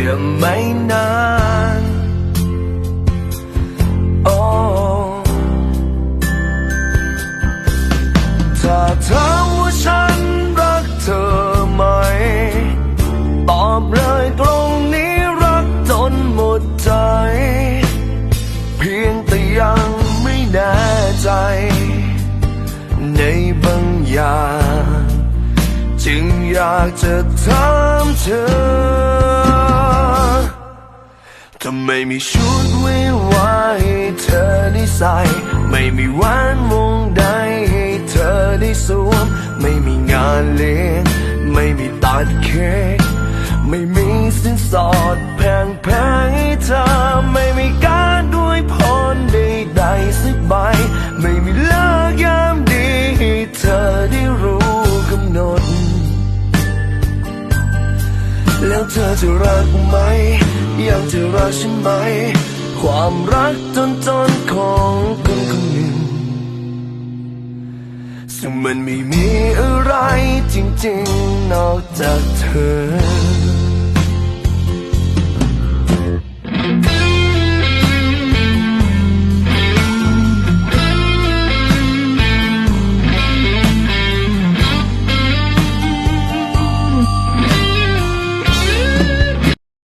แค่ไม่นานโอ้ถ้าถามว่าฉันรักเธอไหม ตอบเลยตรงนี้รักจนหมดใจ เพียงแต่ยังไม่แน่ใจ ในบางอย่าง จึงอยากจะถามเธอ ทำไม่มีชุดวิวาให้เธอได้ใส่ ไม่มีแหวนวงใดให้เธอได้สวม ไม่มีงานเลี้ยงไม่มีตัดเค้กไม่มีสินสอดแพงแพงๆให้เธอ ไม่มีการด้วยพรใดๆสักใบ ไม่มีเลิกยามดีให้เธอได้รู้กำหนด แล้วเธอจะรักไหม ยังจะรักฉันไหม ความรักจนจนของคนคนหนึ่ง ซึ่งมันไม่มีอะไรจริงๆ นอกจากเธอ